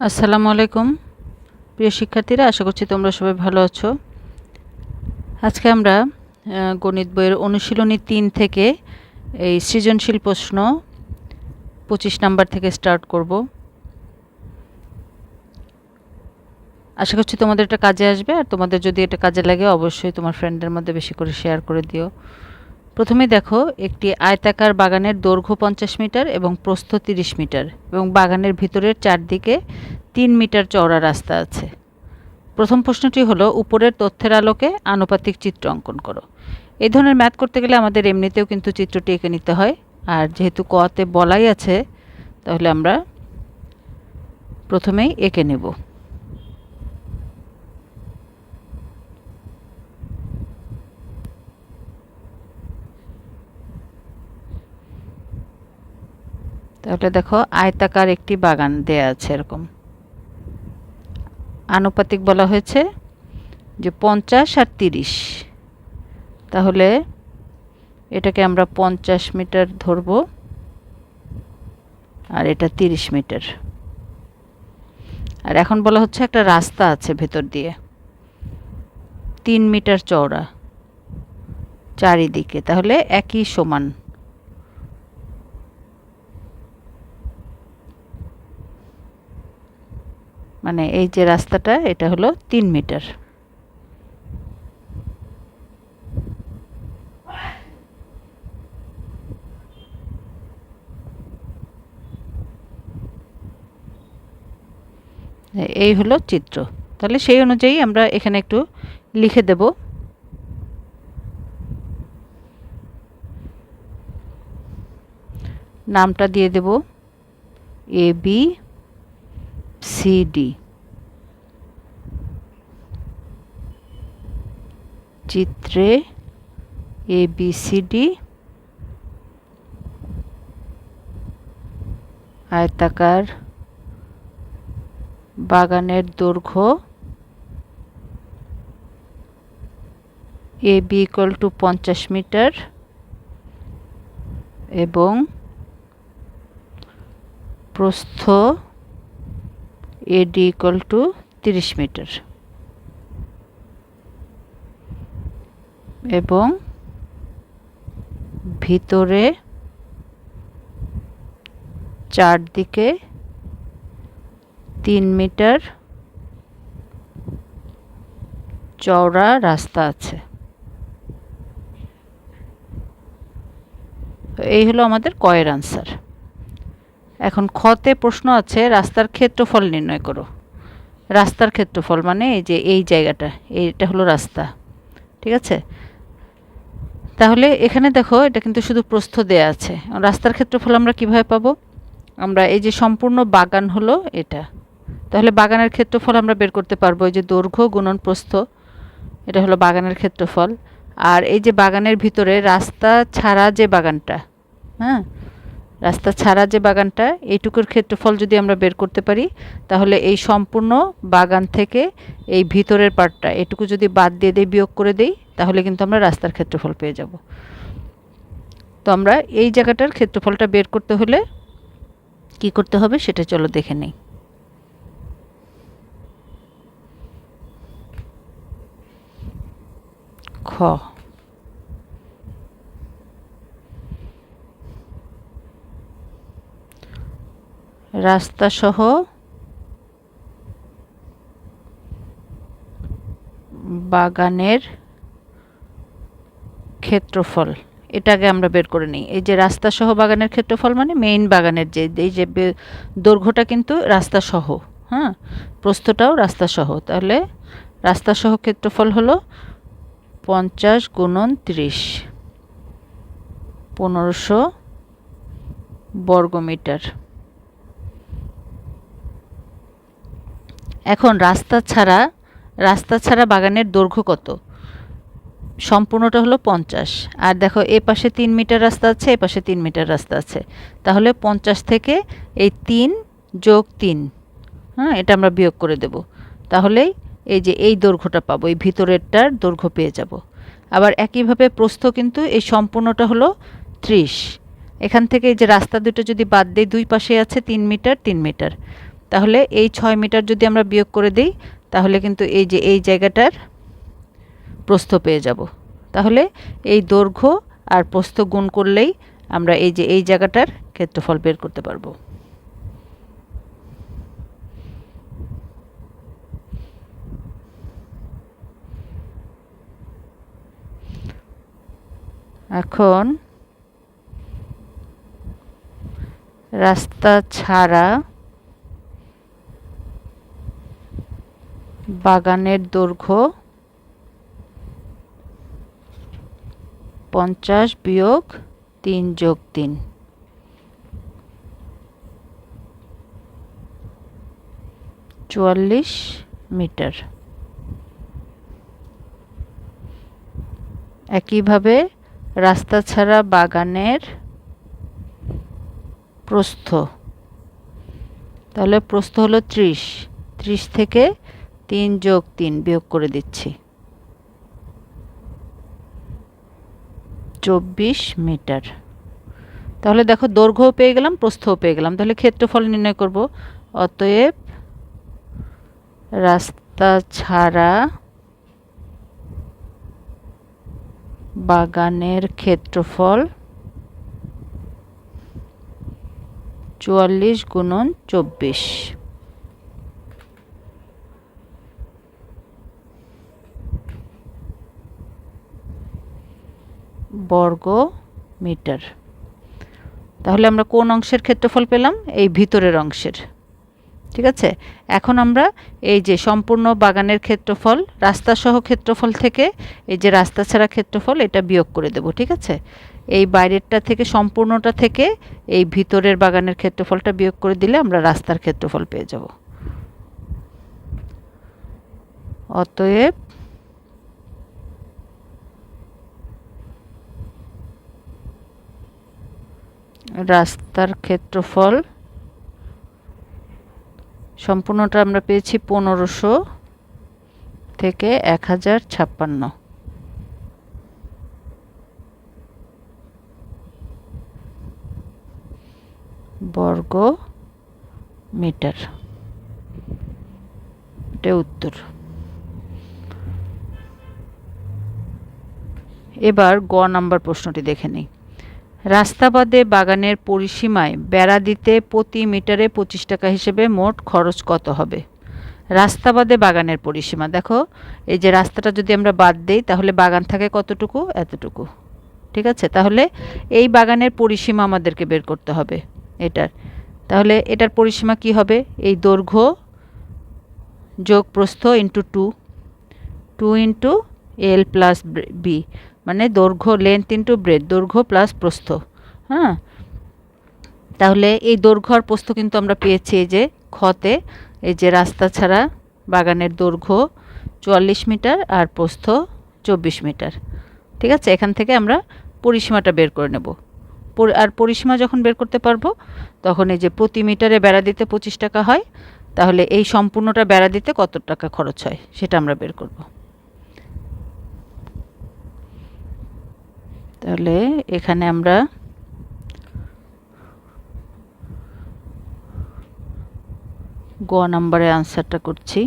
আসসালামু আলাইকুম। প্রিয় শিক্ষার্থীরা, আশা করছি তোমরা সবাই ভালো আছো। আজকে আমরা গণিত বইয়ের অনুশীলনী তিন থেকে, এই সৃজনশীল প্রশ্ন পঁচিশ নাম্বার থেকে স্টার্ট করব। আশা করছি তোমাদের এটা কাজে আসবে, আর তোমাদের যদি এটা কাজে লাগে, অবশ্যই তোমার ফ্রেন্ডদের মধ্যে বেশি করে শেয়ার করে দিও। প্রথমে দেখো একটি আয়তাকার বাগানের দৈর্ঘ্য পঞ্চাশ মিটার এবং প্রস্থ তিরিশ মিটার এবং বাগানের ভিতরের চারদিকে তিন মিটার চওড়া রাস্তা আছে। প্রথম প্রশ্নটি হলো, উপরের তথ্যের আলোকে আনুপাতিক চিত্র অঙ্কন করো। এই ধরনের ম্যাথ করতে গেলে আমাদের এমনিতেও কিন্তু চিত্রটি এঁকে নিতে হয়। আর যেহেতু কতে বলাই আছে, তাহলে আমরা প্রথমেই এঁকে নেব। তাহলে দেখো, আয়তাকার একটি বাগান দেয়া আছে এরকম। আনুপাতিক বলা হয়েছে যে পঞ্চাশ আর তিরিশ। তাহলে এটাকে আমরা পঞ্চাশ মিটার ধরব আর এটা তিরিশ মিটার। আর এখন বলা হচ্ছে একটা রাস্তা আছে ভেতর দিয়ে। তিন মিটার চওড়া, চারিদিকে। তাহলে একই সমান। মানে এই যে রাস্তাটা, এটা হলো তিন মিটার। এই হলো চিত্র। তাহলে সেই অনুযায়ী আমরা এখানে একটু লিখে দেব। নামটা দিয়ে দেব। এ বি সিডি চিত্রে এ বি সি ডি আয়তাকার বাগানের দৈর্ঘ্য এ বি ইকুয়াল টু পঞ্চাশ মিটার এবং প্রস্থ এডি ইকুয়াল টু তিরিশ মিটার এবং ভিতরে চারদিকে তিন মিটার চওড়া রাস্তা আছে। এই হলো আমাদের কয়ের আনসার এখন খতে প্রশ্ন আছে, রাস্তার ক্ষেত্রফল নির্ণয় করো। রাস্তার ক্ষেত্রফল মানে এই যে এই জায়গাটা, এইটা হলো রাস্তা, ঠিক আছে? তাহলে এখানে দেখো, এটা কিন্তু শুধু প্রস্থ দেয়া আছে। রাস্তার ক্ষেত্রফল আমরা কীভাবে পাবো? আমরা এই যে সম্পূর্ণ বাগান হলো এটা। তাহলে বাগানের ক্ষেত্রফল আমরা বের করতে পারব, এই যে দৈর্ঘ্য গুণন প্রস্থ, এটা হলো বাগানের ক্ষেত্রফল। আর এই যে বাগানের ভিতরে রাস্তা ছাড়া যে বাগানটা হ্যাঁ? রাস্তা ছাড়া যে বাগানটা, এইটুকুর ক্ষেত্রফল যদি আমরা বের করতে পারি, তাহলে এই সম্পূর্ণ বাগান থেকে এই ভিতরের পার্টটা, এটুকু যদি বাদ দিয়ে দেই, বিয়োগ করে দেই, তাহলে কিন্তু আমরা রাস্তার ক্ষেত্রফল পেয়ে যাব। তো আমরা এই জায়গাটার ক্ষেত্রফলটা বের করতে হলে কি করতে হবে সেটা চলো দেখে নেই। খ রাস্তা সহ বাগানের ক্ষেত্রফল। এটাকে আমরা বের করে নিই। এই যে রাস্তা সহ বাগানের ক্ষেত্রফল মানে মেইন বাগানের যে, এই যে দৈর্ঘ্যটা কিন্তু রাস্তা সহ হ্যাঁ? প্রস্থটাও রাস্তা সহ তাহলে রাস্তা সহ ক্ষেত্রফল হলো পঞ্চাশ গুণন ত্রিশ, পনেরোশো বর্গমিটার। এখন রাস্তা ছাড়া রাস্তা ছাড়া বাগানের দৈর্ঘ্য কত? সম্পূর্ণটা হলো পঞ্চাশ। আর দেখো, এ পাশে তিন মিটার রাস্তা আছে, এ পাশে তিন মিটার রাস্তা আছে। তাহলে পঞ্চাশ থেকে এই তিন যোগ তিন হ্যাঁ এটা আমরা বিয়োগ করে দেব। তাহলেই এই যে এই দৈর্ঘ্যটা পাবো, এই ভিতরেরটার দৈর্ঘ্য পেয়ে যাব। আবার একইভাবে প্রস্থ কিন্তু এই সম্পূর্ণটা হলো ত্রিশ। এখান থেকে এই যে রাস্তা দুটো যদি বাদ দেই, দুই পাশে আছে তিন মিটার তিন মিটার। তাহলে এই ছয় মিটার যদি আমরা বিয়োগ করে দিই, তাহলে কিন্তু এই যে এই জায়গাটার প্রস্থ পেয়ে যাব। তাহলে এই দৈর্ঘ্য আর প্রস্থ গুণ করলেই আমরা এই যে এই জায়গাটার ক্ষেত্রফল বের করতে পারব। এখন রাস্তা ছাড়া বাগানের দৈর্ঘ্য পঞ্চাশ বিয়োগ তিন যোগ তিন। চুয়াল্লিশ মিটার। একইভাবে রাস্তা ছাড়া বাগানের প্রস্থ। তাহলে প্রস্থ হলো ত্রিশ। ত্রিশ থেকে তিন যোগ তিন বিয়োগ করে দিচ্ছি। চব্বিশ মিটার। তাহলে দেখো দৈর্ঘ্যও পেয়ে গেলাম, প্রস্থও পেয়ে গেলাম। তাহলে ক্ষেত্রফল নির্ণয় করব। অতএব রাস্তা ছাড়া বাগানের ক্ষেত্রফল চুয়াল্লিশ গুণন চব্বিশ। বর্গ মিটার। তাহলে আমরা কোন অংশের ক্ষেত্রফল পেলাম? এই ভিতরের অংশের। ঠিক আছে? এখন আমরা এই যে সম্পূর্ণ বাগানের ক্ষেত্রফল রাস্তা সহ ক্ষেত্রফল থেকে এই যে রাস্তা ছাড়া ক্ষেত্রফল, এটা বিয়োগ করে দেব, ঠিক আছে? এই বাইরেরটা থেকে, সম্পূর্ণটা থেকে এই ভিতরের বাগানের ক্ষেত্রফলটা বিয়োগ করে দিলে আমরা রাস্তার ক্ষেত্রফল পেয়ে যাব। অতএব রাস্তার ক্ষেত্রফল। সম্পূর্ণটা আমরা পেয়েছি পনেরোশো থেকে এক হাজার ছাপ্পান্ন। বর্গ মিটার। উত্তর। এবার গ নাম্বার প্রশ্নটি দেখে নিই। রাস্তা বাদে বাগানের পরিসীমায় বেড়া দিতে প্রতি মিটারে পঁচিশ টাকা হিসেবে মোট খরচ কত হবে? রাস্তা বাদে বাগানের পরিসীমা, দেখো। এই যে রাস্তাটা যদি আমরা বাদ দেই, তাহলে বাগান থাকে কতটুকু? এতটুকু। ঠিক আছে? তাহলে এই বাগানের পরিসীমা আমাদেরকে বের করতে হবে এটার। তাহলে এটার পরিসীমা কি হবে? এই দৈর্ঘ্য যোগ প্রস্থ into two. Two into L plus B. মানে দৈর্ঘ্য লেন্থ ইন্টু ব্রেড দৈর্ঘ্য প্লাস প্রস্থ হ্যাঁ? তাহলে এই দৈর্ঘ্য আর প্রস্থ কিন্তু আমরা পেয়েছি এই যে খতে এই যে রাস্তা ছাড়া বাগানের দৈর্ঘ্য চুয়াল্লিশ মিটার আর প্রস্থ চব্বিশ মিটার, ঠিক আছে? এখান থেকে আমরা পরিসীমাটা বের করে নেব। আর পরিসীমা যখন বের করতে পারব, তখন এই যে প্রতি মিটারে বেড়া দিতে পঁচিশ টাকা হয়, তাহলে এই সম্পূর্ণটা বেড়া দিতে কত টাকা খরচ হয়, সেটা আমরা বের করব। তাহলে এখানে আমরা গ নাম্বারে আনসারটা করছি।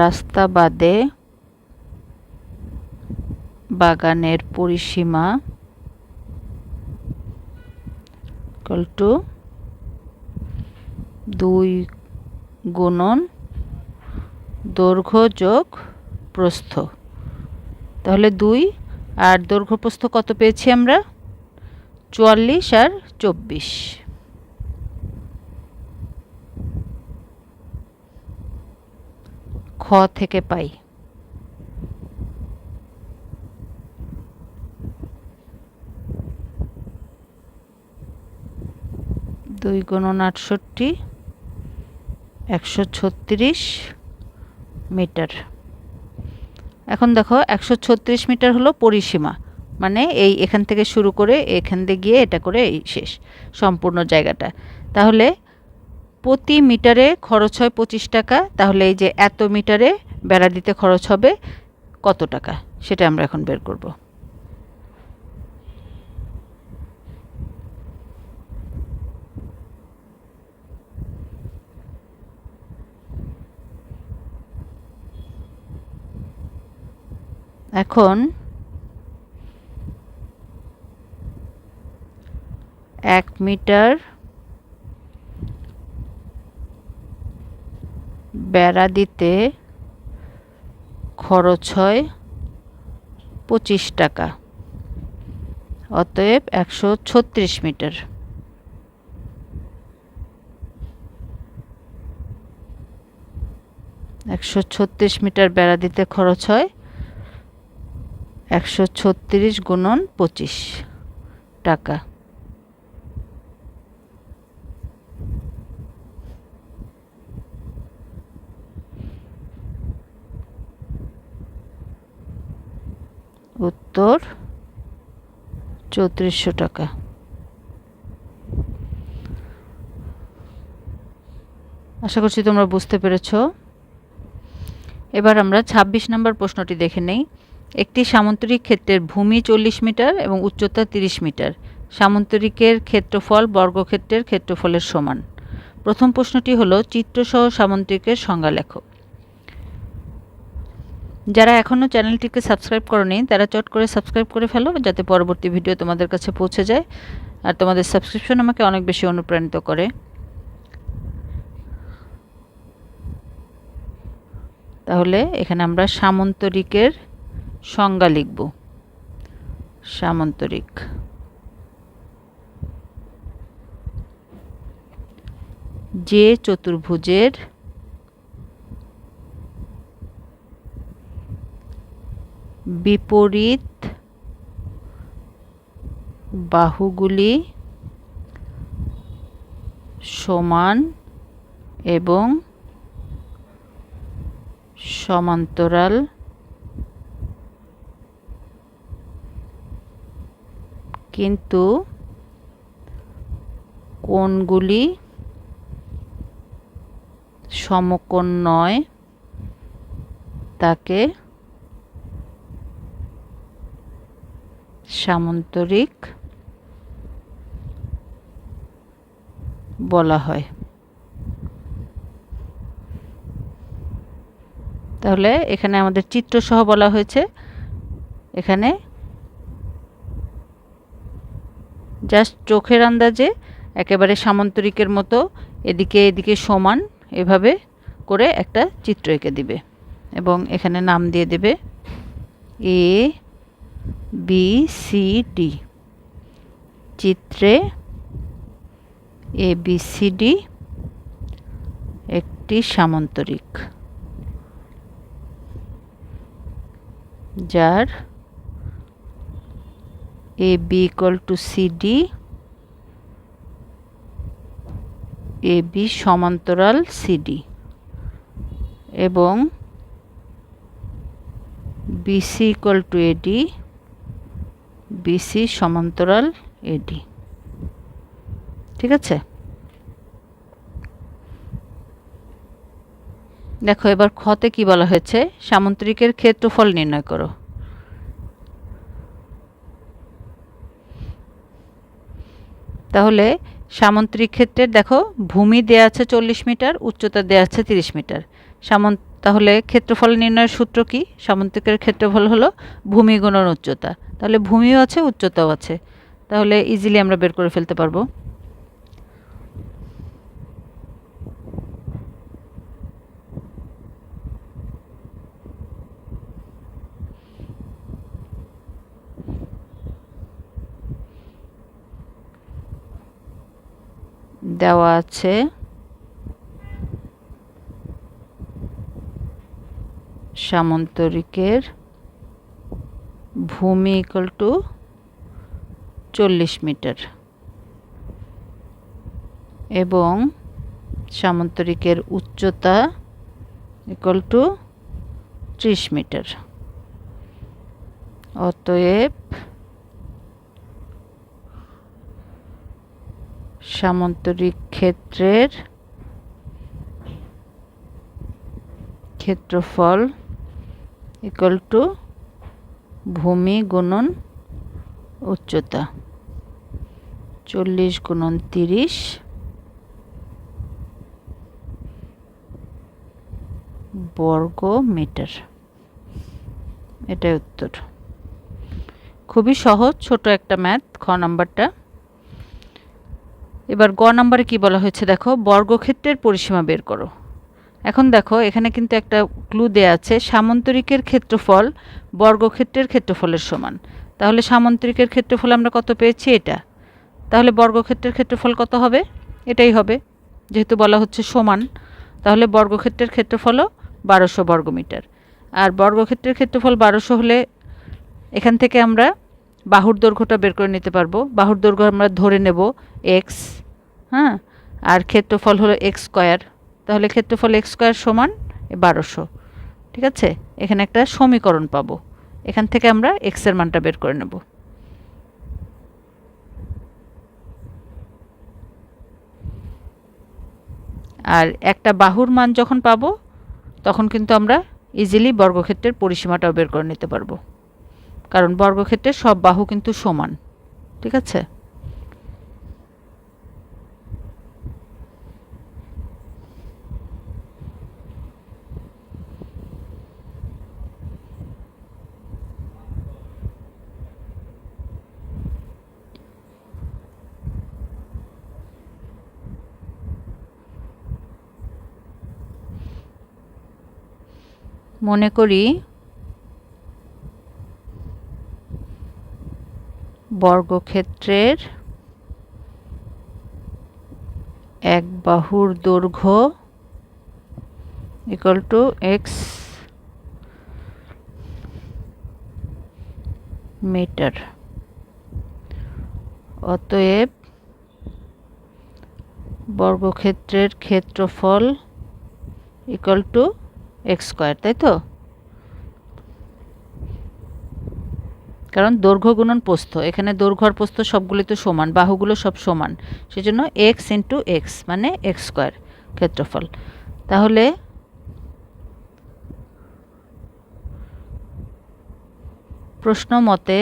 রাস্তা বাদে বাগানের পরিসীমা টু দুই গুণন দৈর্ঘ্য যোগ প্রস্থ। তাহলে দুই আর দৈর্ঘ্য প্রস্থ কত পেয়েছি আমরা? চুয়াল্লিশ আর চব্বিশ। খ থেকে পাই। দুই গুণন আটষট্টি একশো ছত্রিশ মিটার। এখন দেখো, একশো ছত্রিশ মিটার হলো পরিসীমা। মানে এই এখান থেকে শুরু করে এখান দিয়ে গিয়ে এটা করে এই শেষ, সম্পূর্ণ জায়গাটা। তাহলে প্রতি মিটারে খরচ হয় পঁচিশ টাকা। তাহলে এই যে এত মিটারে বেড়া দিতে খরচ হবে কত টাকা? সেটা আমরা এখন বের করব। এখন এক মিটার বেড়া দিতে খরচ হয় পঁচিশ টাকা, অতএব একশো ছত্রিশ মিটার। একশো ছত্রিশ মিটার বেড়া দিতে খরচ হয় একশো ছত্রিশ গুণন পঁচিশ টাকা। উত্তর, চৌত্রিশশো টাকা। আশা করছি তোমরা বুঝতে পেরেছ। এবার আমরা ২৬ নম্বর প্রশ্নটি দেখে নেই। একটি সামন্তরিক ক্ষেত্রের ভূমি চল্লিশ মিটার এবং উচ্চতা ৩০ মিটার। সামন্তরিকের ক্ষেত্রফল বর্গক্ষেত্রের ক্ষেত্রফলের সমান। প্রথম প্রশ্নটি হলো, চিত্রসহ সামন্তরিকের সংজ্ঞা লেখো। যারা এখনও চ্যানেলটিকে সাবস্ক্রাইব করনি, তারা চট করে সাবস্ক্রাইব করে ফেলো, যাতে পরবর্তী ভিডিও তোমাদের কাছে পৌঁছে যায় আর তোমাদের সাবস্ক্রিপশন আমাকে অনেক বেশি অনুপ্রাণিত করে। তাহলে এখানে আমরা সামন্তরিকের সংজ্ঞা লিখব। সামন্তরিক। যে চতুর্ভুজের বিপরীত বাহুগুলি সমান এবং সমান্তরাল কিন্তু কোণগুলি সমকোণ নয়, তাকে সামন্তরিক বলা হয়। তাহলে এখানে আমাদের চিত্রসহ বলা হয়েছে। এখানে জাস্ট চোখের আন্দাজে, একেবারে সামন্তরিকের মতো, এদিকে এদিকে সমান, এভাবে করে একটা চিত্র এঁকে দিবে। এবং এখানে নাম দিয়ে দেবে এ বি সি ডি চিত্রে এ বি সি ডি একটি সামান্তরিক, যার টু সি ডি এ বি সমান্তরাল সিডি এবং BC equal to AD BC সমান্তরাল এডি ঠিক আছে? দেখো, এবার খতে কি বলা হয়েছে? সামন্তরিকের ক্ষেত্রফল নির্ণয় করো। তাহলে সামন্ত্রিক ক্ষেত্রে দেখো ভূমি দেয়া আছে চল্লিশ মিটার, উচ্চতা দেয়া আছে তিরিশ মিটার। সামন তাহলে ক্ষেত্রফল নির্ণয়ের সূত্র কি? সামন্ত্রিকের ক্ষেত্রফল হলো ভূমি গুণন উচ্চতা। তাহলে ভূমিও আছে, উচ্চতাও আছে। তাহলে ইজিলি আমরা বের করে ফেলতে পারব। দেওয়া আছে। সামন্তরিকের ভূমি ইকুয়াল টু চল্লিশ মিটার এবং সামন্তরিকের উচ্চতা ইকুয়াল টু ত্রিশ মিটার অতএব সামন্তরিক ক্ষেত্রের ক্ষেত্রফল ইকুয়াল টু ভূমি গুণন উচ্চতা। চল্লিশ গুণন তিরিশ বর্গ মিটার। এটাই উত্তর। খুবই সহজ, ছোট একটা ম্যাথ খ নাম্বারটা। এবার গ নাম্বারে কি বলা হয়েছে দেখো, বর্গক্ষেত্রের পরিসীমা বের করো। এখন দেখো, এখানে কিন্তু একটা ক্লু দেয়া আছে, সামন্তরিকের ক্ষেত্রফল বর্গক্ষেত্রের ক্ষেত্রফলের সমান। তাহলে সামন্তরিকের ক্ষেত্রফল আমরা কত পেয়েছি? এটা। তাহলে বর্গক্ষেত্রের ক্ষেত্রফল কত হবে? এটাই হবে, যেহেতু বলা হচ্ছে সমান। তাহলে বর্গক্ষেত্রের ক্ষেত্রফলও বারোশো বর্গমিটার। আর বর্গক্ষেত্রের ক্ষেত্রফল বারোশো হলে এখান থেকে আমরা বাহুর দৈর্ঘ্যটা বের করে নিতে পারব। বাহুর দৈর্ঘ্য আমরা ধরে নেব এক্স হ্যাঁ? আর ক্ষেত্রফল হলো এক্স স্কোয়ার তাহলে ক্ষেত্রফল এক্স স্কোয়ার সমান বারোশো। ঠিক আছে? এখানে একটা সমীকরণ পাবো। এখান থেকে আমরা এক্সের মানটা বের করে নেব। আর একটা বাহুর মান যখন পাবো, তখন কিন্তু আমরা ইজিলি বর্গক্ষেত্রের পরিসীমাটাও বের করে নিতে পারব। কারণ বর্গক্ষেত্রের সব বাহু কিন্তু সমান। ঠিক আছে? মনে করি বর্গক্ষেত্রের এক বাহুর দৈর্ঘ্য ইকুয়াল টু এক্স মিটার অতএব বর্গক্ষেত্রের ক্ষেত্রফল ইকুয়াল টু এক্স স্কোয়ার, তাই তো? কারণ দৈর্ঘ্য গুণন প্রস্থ, এখানে দৈর্ঘ্য প্রস্থ সবগুলি তো সমান, বাহুগুলো সব সমান। সেজন্য এক্স ইন্টু এক্স মানে এক্স স্কোয়ার ক্ষেত্রফল। তাহলে প্রশ্ন মতে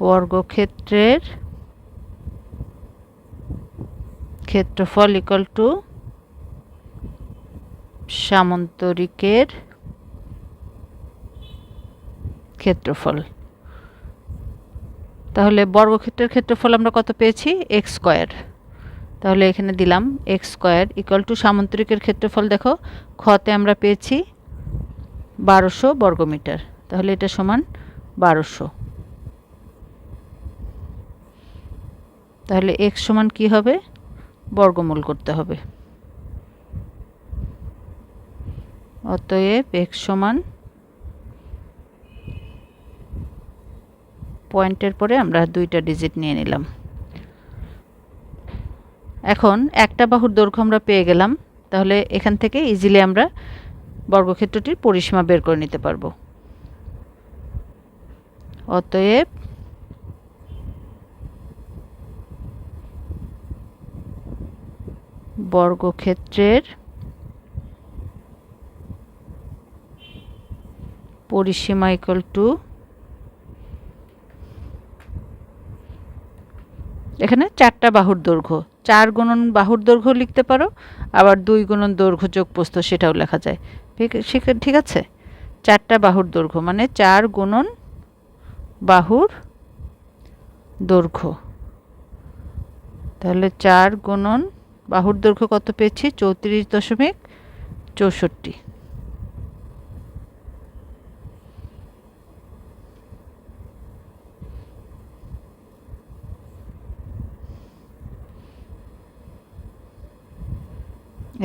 বর্গক্ষেত্রের ক্ষেত্রফল ইকাল টু সামন্তরিকের ক্ষেত্রফল। তাহলে বর্গক্ষেত্রের ক্ষেত্রফল আমরা কত পেয়েছি? এক্স স্কোয়ার তাহলে এখানে দিলাম এক্স স্কোয়ার ইকাল টু সামন্তরিকের ক্ষেত্রফল দেখো খতে আমরা পেয়েছি বারোশো বর্গমিটার। তাহলে এটা সমান বারোশো। তাহলে এক্স সমান কি হবে? বর্গমূল করতে হবে। অতএব এক্স সমান পয়েন্টের পরে আমরা দুইটা ডিজিট নিয়ে নিলাম। এখন একটা বাহুর দৈর্ঘ্য আমরা পেয়ে গেলাম। তাহলে এখান থেকে ইজিলি আমরা বর্গক্ষেত্রটির পরিসীমা বের করে নিতে পারব। অতএব বর্গক্ষেত্রের পরিসীমা ইকুয়াল টু এখানে চারটা বাহুর দৈর্ঘ্য। চার গুণন বাহুর দৈর্ঘ্য লিখতে পারো, আবার দুই গুণন দৈর্ঘ্য যোগ প্রস্থ সেটাও লেখা যায়। ঠিক আছে? চারটা বাহুর দৈর্ঘ্য মানে চার গুণন বাহুর দৈর্ঘ্য। তাহলে চার গুণন বাহুর দৈর্ঘ্য কত পেয়েছি? চৌত্রিশ দশমিক চৌষট্টি।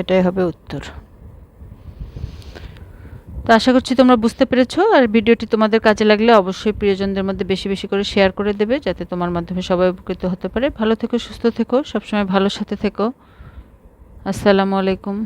এটাই হবে উত্তর। তো আশা করছি তোমরা বুঝতে পেরেছ, আর ভিডিওটি তোমাদের কাজে লাগলে অবশ্যই প্রিয়জনদের মধ্যে বেশি বেশি করে শেয়ার করে দেবে, যাতে তোমার মাধ্যমে সবাই উপকৃত হতে পারে। ভালো থেকো, সুস্থ থেকো, সবসময় ভালো সাথে থেকো। আসসালামু আলাইকুম।